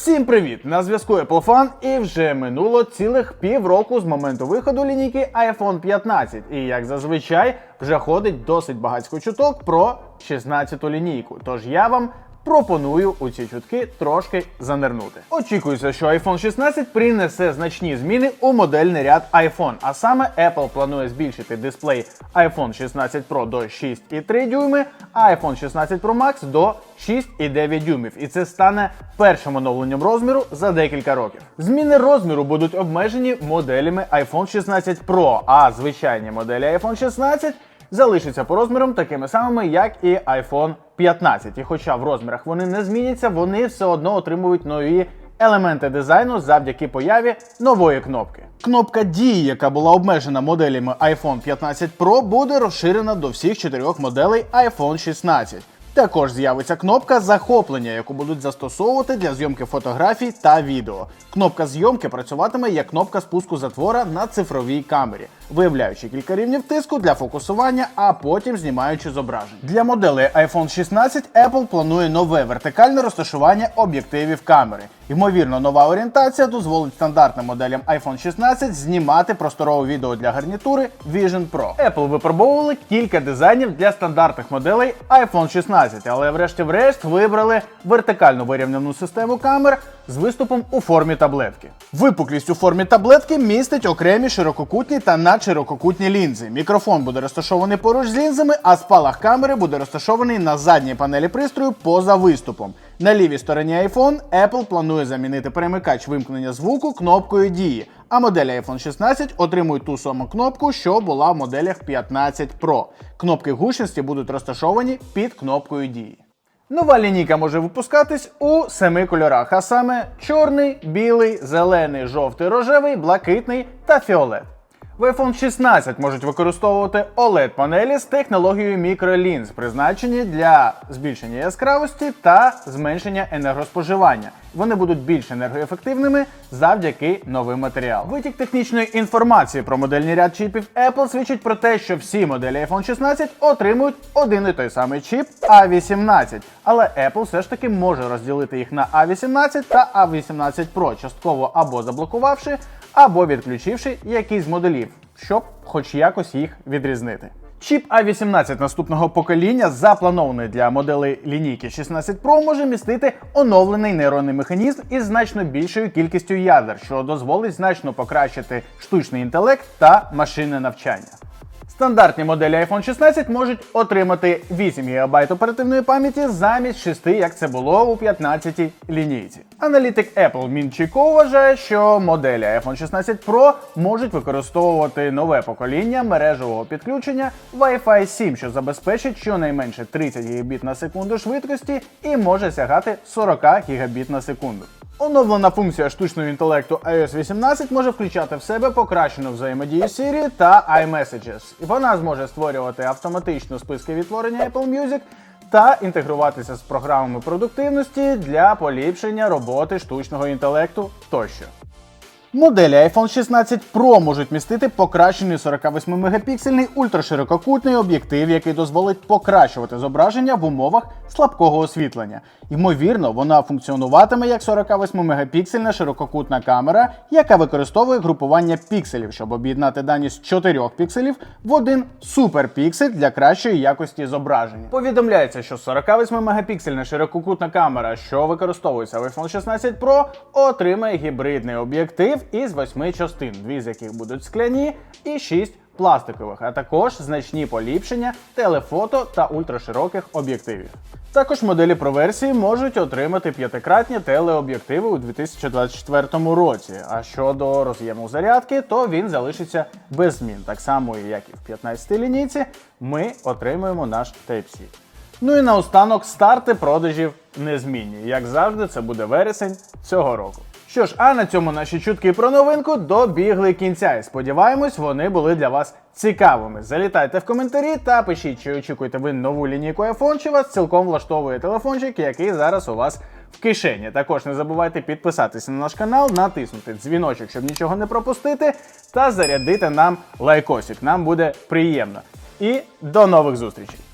Всім привіт! На зв'язку Fan і вже минуло цілих півроку з моменту виходу лінійки iPhone 15. І як зазвичай вже ходить досить багатько чуток про 16-ту лінійку. Тож я вам пропоную у ці чутки трошки занирнути. Очікується, що iPhone 16 принесе значні зміни у модельний ряд iPhone. А саме Apple планує збільшити дисплей iPhone 16 Pro до 6,3 дюйми, а iPhone 16 Pro Max до 6,9 дюймів. І це стане першим оновленням розміру за декілька років. Зміни розміру будуть обмежені моделями iPhone 16 Pro, а звичайні моделі iPhone 16 залишаться по розмірам такими самими, як і iPhone 15. І хоча в розмірах вони не зміняться, вони все одно отримують нові елементи дизайну завдяки появі нової кнопки. Кнопка дії, яка була обмежена моделями iPhone 15 Pro, буде розширена до всіх чотирьох моделей iPhone 16. Також з'явиться кнопка захоплення, яку будуть застосовувати для зйомки фотографій та відео. Кнопка зйомки працюватиме як кнопка спуску затвора на цифровій камері, виявляючи кілька рівнів тиску для фокусування, а потім знімаючи зображення. Для моделей iPhone 16 Apple планує нове вертикальне розташування об'єктивів камери. Ймовірно, нова орієнтація дозволить стандартним моделям iPhone 16 знімати просторове відео для гарнітури Vision Pro. Apple випробовували кілька дизайнів для стандартних моделей iPhone 16, але врешті-врешт вибрали вертикально вирівняну систему камер з виступом у формі таблетки. Випуклість у формі таблетки містить окремі ширококутні та надширококутні лінзи. Мікрофон буде розташований поруч з лінзами, а спалах камери буде розташований на задній панелі пристрою поза виступом. На лівій стороні iPhone Apple планує замінити перемикач вимкнення звуку кнопкою дії. А моделі iPhone 16 отримують ту саму кнопку, що була в моделях 15 Pro. Кнопки гучності будуть розташовані під кнопкою дії. Нова лінійка може випускатись у семи кольорах, а саме чорний, білий, зелений, жовтий, рожевий, блакитний та фіолет. В iPhone 16 можуть використовувати OLED-панелі з технологією мікролінз, призначені для збільшення яскравості та зменшення енергоспоживання. Вони будуть більш енергоефективними завдяки новим матеріалам. Витік технічної інформації про модельний ряд чіпів Apple свідчить про те, що всі моделі iPhone 16 отримують один і той самий чіп A18. Але Apple все ж таки може розділити їх на A18 та A18 Pro, частково або заблокувавши, або відключивши якийсь з моделів, щоб хоч якось їх відрізнити. Чіп A18 наступного покоління, запланований для моделей лінійки 16 Pro, може містити оновлений нейронний механізм із значно більшою кількістю ядер, що дозволить значно покращити штучний інтелект та машинне навчання. Стандартні моделі iPhone 16 можуть отримати 8 ГБ оперативної пам'яті замість 6, як це було у 15-й лінійці. Аналітик Apple Мін Чіко вважає, що моделі iPhone 16 Pro можуть використовувати нове покоління мережевого підключення Wi-Fi 7, що забезпечить щонайменше 30 Гбіт на секунду швидкості і може сягати 40 Гбіт на секунду. Оновлена функція штучного інтелекту iOS 18 може включати в себе покращену взаємодію Siri та iMessages. Вона зможе створювати автоматично списки відтворення Apple Music та інтегруватися з програмами продуктивності для поліпшення роботи штучного інтелекту тощо. Моделі iPhone 16 Pro можуть містити покращений 48-мегапіксельний ультраширококутний об'єктив, який дозволить покращувати зображення в умовах слабкого освітлення. Ймовірно, вона функціонуватиме як 48-мегапіксельна ширококутна камера, яка використовує групування пікселів, щоб об'єднати дані з 4 пікселів в один суперпіксель для кращої якості зображення. Повідомляється, що 48-мегапіксельна ширококутна камера, що використовується в iPhone 16 Pro, отримає гібридний об'єктив із 8 частин, дві з яких будуть скляні, і 6 пластикових, а також значні поліпшення телефото та ультрашироких об'єктивів. Також моделі про версії можуть отримати п'ятикратні телеоб'єктиви у 2024 році. А щодо роз'єму зарядки, то він залишиться без змін. Так само, як і в 15 й лінійці, ми отримуємо наш Type-C. Ну і наостанок старти продажів незмінні. Як завжди, це буде вересень цього року. Що ж, а на цьому наші чутки про новинку добігли кінця. І сподіваємось, вони були для вас цікавими. Залітайте в коментарі та пишіть, чи очікуєте ви нову лінійку iPhone, чи вас цілком влаштовує телефончик, який зараз у вас в кишені. Також не забувайте підписатися на наш канал, натиснути дзвіночок, щоб нічого не пропустити, та зарядити нам лайкосик. Нам буде приємно. І до нових зустрічей!